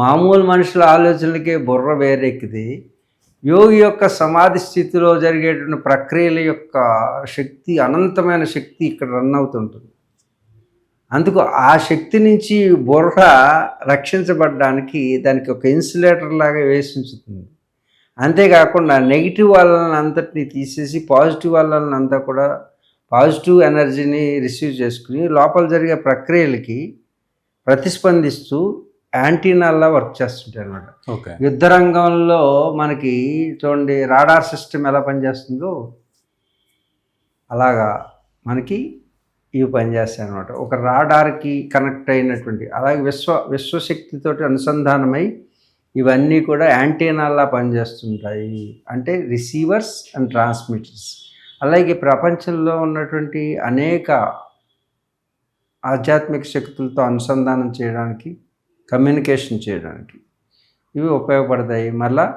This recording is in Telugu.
మామూలు మనుషుల ఆలోచనలకే బుర్ర వేరెక్కిది. యోగి యొక్క సమాధి స్థితిలో జరిగేటువంటి ప్రక్రియల యొక్క శక్తి అనంతమైన శక్తి ఇక్కడ రన్ అవుతుంటుంది. అందుకు ఆ శక్తి నుంచి బుర్ర రక్షించబడడానికి దానికి ఒక ఇన్సులేటర్ లాగా వేసి ఉంచుతుంది అంతేకాకుండా నెగిటివ్ వాళ్ళని అంతటిని తీసేసి పాజిటివ్ వాళ్ళని అంతా కూడా పాజిటివ్ ఎనర్జీని రిసీవ్ చేసుకుని లోపల జరిగే ప్రక్రియలకి ప్రతిస్పందిస్తూ యాంటీనాల్లా వర్క్ చేస్తుంటాయి అనమాట ఓకే. యుద్ధ రంగంలో మనకి చూడండి రాడార్ సిస్టమ్ ఎలా పనిచేస్తుందో అలాగా మనకి ఇవి పనిచేస్తాయి అనమాట ఒక రాడార్కి కనెక్ట్ అయినటువంటి అలాగే విశ్వ విశ్వశక్తితోటి అనుసంధానమై ఇవన్నీ కూడా యాంటీనాల్లా పనిచేస్తుంటాయి. అంటే రిసీవర్స్ అండ్ ట్రాన్స్మిటర్స్. అలాగే ప్రపంచంలో ఉన్నటువంటి అనేక ఆధ్యాత్మిక శక్తులతో అనుసంధానం చేయడానికి కమ్యూనికేషన్ చేయడానికి. ఇవి ఉపయోగపడతాయి. మళ్ళీ